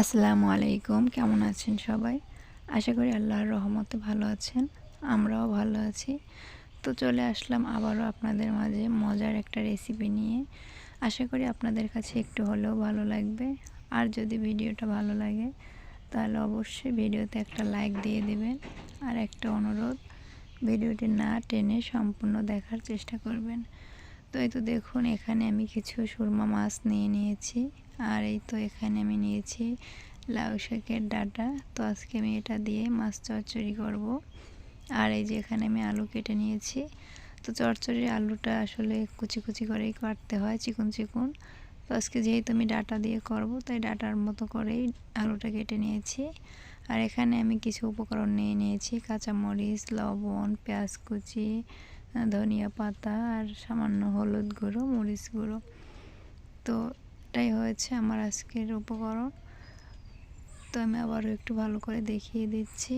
আসসালামু আলাইকুম, কেমন আছেন সবাই? আশা করি আল্লাহর রহমতে ভালো আছেন, আমরাও ভালো আছি। তো চলে আসলাম আবারও আপনাদের মাঝে মজার একটা রেসিপি নিয়ে। আশা করি আপনাদের কাছে একটু হলেও ভালো লাগবে। আর যদি ভিডিওটা ভালো লাগে, তাহলে অবশ্যই ভিডিওতে একটা লাইক দিয়ে দেবেন। আর একটা অনুরোধ, ভিডিওটি না টেনে সম্পূর্ণ দেখার চেষ্টা করবেন। তো এই তো দেখুন, এখানে আমি কিছু সুরমা মাছ নিয়ে নিয়েছি। আর এই তো এখানে আমি নিয়েছি লাউ শাকের ডাটা। তো আজকে আমি এটা দিয়ে মাছ চচ্চড়ি করব। আর এই যে এখানে আমি আলু কেটে নিয়েছি। তো চচ্চড়ির আলুটা আসলে কুচি কুচি করেই কাটতে হয়, চিকন চিকন। তো আজকে যেহেতু আমি ডাটা দিয়ে করব, তাই ডাটার মতো করেই আলুটা কেটে নিয়েছি। আর এখানে আমি কিছু উপকরণ নিয়ে নিয়েছি, কাঁচামরিচ, লবণ, পেঁয়াজ কুচি ধনিয়া পাতা আর সামান্য হলুদ গুঁড়ো, মরিচ গুঁড়ো। তো এটাই হয়েছে আমার আজকের উপকরণ। তো আমি আবারও একটু ভালো করে দেখিয়ে দিচ্ছি।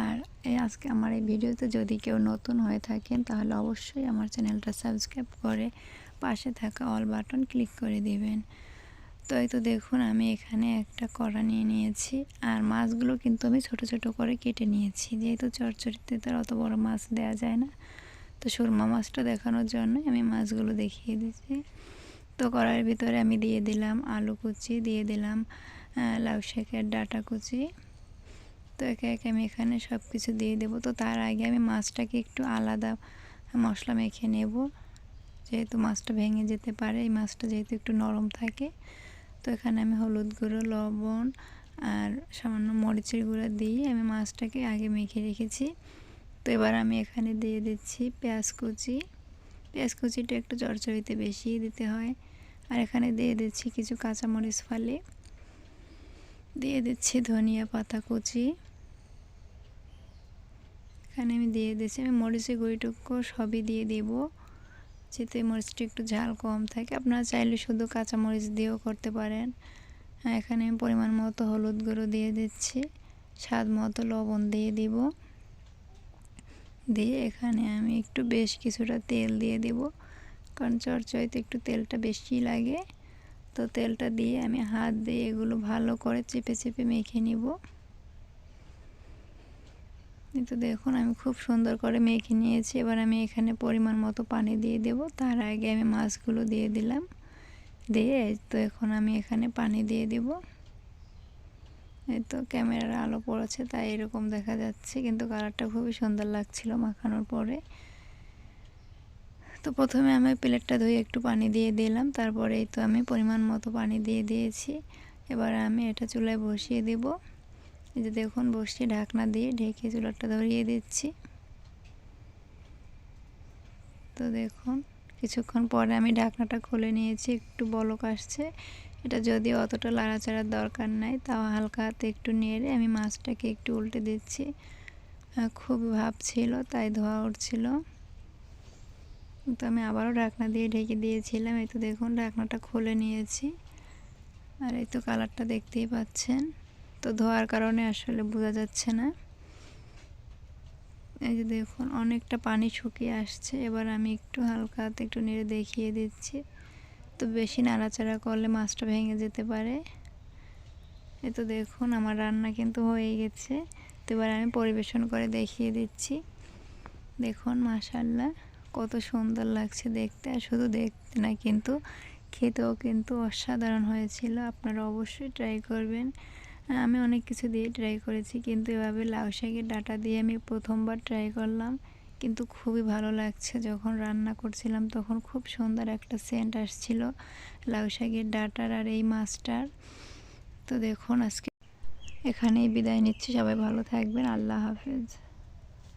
আর এই আজকে আমার এই ভিডিওতে যদি কেউ নতুন হয়ে থাকেন, তাহলে অবশ্যই আমার চ্যানেলটা সাবস্ক্রাইব করে পাশে থাকা অল বাটন ক্লিক করে দিবেন। তো এই তো দেখুন, আমি এখানে একটা কড়া নিয়ে নিয়েছি। আর মাছগুলো কিন্তু আমি ছোট ছোট করে কেটে নিয়েছি। যেহেতু চরচড়িতে তার অত বড় মাছ দেওয়া যায় না, তো সুরমা মাছটা দেখানোর জন্য আমি মাছগুলো দেখিয়ে দিচ্ছি। তো কড়াইয়ের ভিতরে আমি দিয়ে দিলাম আলু কুচি, দিয়ে দিলাম লাউ শাকের ডাটা কুচি। তো একে একে আমি এখানে সব কিছু দিয়ে দেবো। তো তার আগে আমি মাছটাকে একটু আলাদা মশলা মেখে নেব। যেহেতু মাছটা ভেঙে যেতে পারে, এই মাছটা যেহেতু একটু নরম থাকে তো এখানে আমি হলুদ গুঁড়ো, লবণ আর সামান্য মরিচের গুঁড়ো দিয়ে আমি মাছটাকে আগে মেখে রেখেছি। তো এবার আমি এখানে দিয়ে দিচ্ছি পেঁয়াজ কুচি। পেঁয়াজ কুচিটা একটু চরচড়িতে বেশি দিতে হয়। আর এখানে দিয়ে দিচ্ছি কিছু কাঁচামরিচ ফালি। দিয়ে দিচ্ছি ধনিয়া পাতা কুচি। এখানে আমি দিয়ে দিচ্ছি, আমি মরিচের গুঁড়িটুকু সবই দিয়ে দিব। যেতে মরিচটা একটু ঝাল কম থাকে, আপনারা চাইলে শুধু কাঁচামরিচ দিয়েও করতে পারেন। এখানে আমি পরিমাণ মতো হলুদ গুঁড়ো দিয়ে দিচ্ছি, স্বাদ মতো লবণ দিয়ে দিব। দিয়ে এখানে আমি একটু বেশ কিছুটা তেল দিয়ে দিব, কারণ চরচড়িতে একটু তেলটা বেশি লাগে। তো তেলটা দিয়ে আমি হাত দিয়ে এগুলো ভালো করে চেপে চেপে মেখে নিব। তো দেখুন, আমি খুব সুন্দর করে মেখে নিয়েছি। এবার আমি এখানে পরিমাণ মতো পানি দিয়ে দেব। তার আগে আমি মাছগুলো দিয়ে দিলাম। দিয়ে তো এখন আমি এখানে পানি দিয়ে দেব। এই তো ক্যামেরার আলো পড়েছে, তাই এরকম দেখা যাচ্ছে। কিন্তু কালারটা খুবই সুন্দর লাগছিল মাখানোর পরে। তো প্রথমে আমি প্লেটটা ধুয়ে একটু পানি দিয়ে দিলাম। তারপরে তো আমি পরিমাণ মতো পানি দিয়ে দিয়েছি। এবার আমি এটা চুলায় বসিয়ে দেব। এই যে দেখুন বসিয়ে ঢাকনা দিয়ে ঢেকে চুলাটা ধরিয়ে দিচ্ছি। তো দেখুন, কিছুক্ষণ পরে আমি ঢাকনাটা খুলে নিয়েছি, একটু বলক আসছে। এটা যদি অতটা লাড়াচাড়ার দরকার নাই, তাও হালকা হাতে একটু নেড়ে আমি মাছটাকে একটু উল্টে দিচ্ছি। খুব ভাব ছিল, তাই ধোয়া উঠছিল। তো আমি আবারও ঢাকনা দিয়ে ঢেকে দিয়েছিলাম, এই তো দেখুন, ঢাকনাটা খুলে নিয়েছি। আর এই তো কালারটা দেখতেই পাচ্ছেন। তো ধোয়ার কারণে আসলে বোঝা যাচ্ছে না। এই যে দেখুন, অনেকটা পানি শুকিয়ে আসছে। এবার আমি একটু হালকা হাতে একটু নেড়ে দেখিয়ে দিচ্ছি। তো বেশি নাড়াচাড়া করলে মাছটা ভেঙে যেতে পারে। এ তো দেখুন, আমার রান্না কিন্তু হয়ে গেছে। তো এবার আমি পরিবেশন করে দেখিয়ে দিচ্ছি। দেখুন মাশাল্লাহ কত সুন্দর লাগছে দেখতে। আর শুধু দেখতে না, কিন্তু খেতেও কিন্তু অসাধারণ হয়েছিল। আপনারা অবশ্যই ট্রাই করবেন। আমি অনেক কিছু দিয়ে ট্রাই করেছি, কিন্তু এভাবে লাউ শাকের ডাটা দিয়ে আমি প্রথমবার ট্রাই করলাম। কিন্তু খুবই ভালো লাগছে, যখন রান্না করছিলাম তখন খুব সুন্দর একটা সেন্ট আসছিল লাউ শাকের ডাটার আর এই মাছটার। তো দেখুন আজকে এখানেই বিদায় নিচ্ছি, সবাই ভালো থাকবেন, আল্লাহ হাফেজ।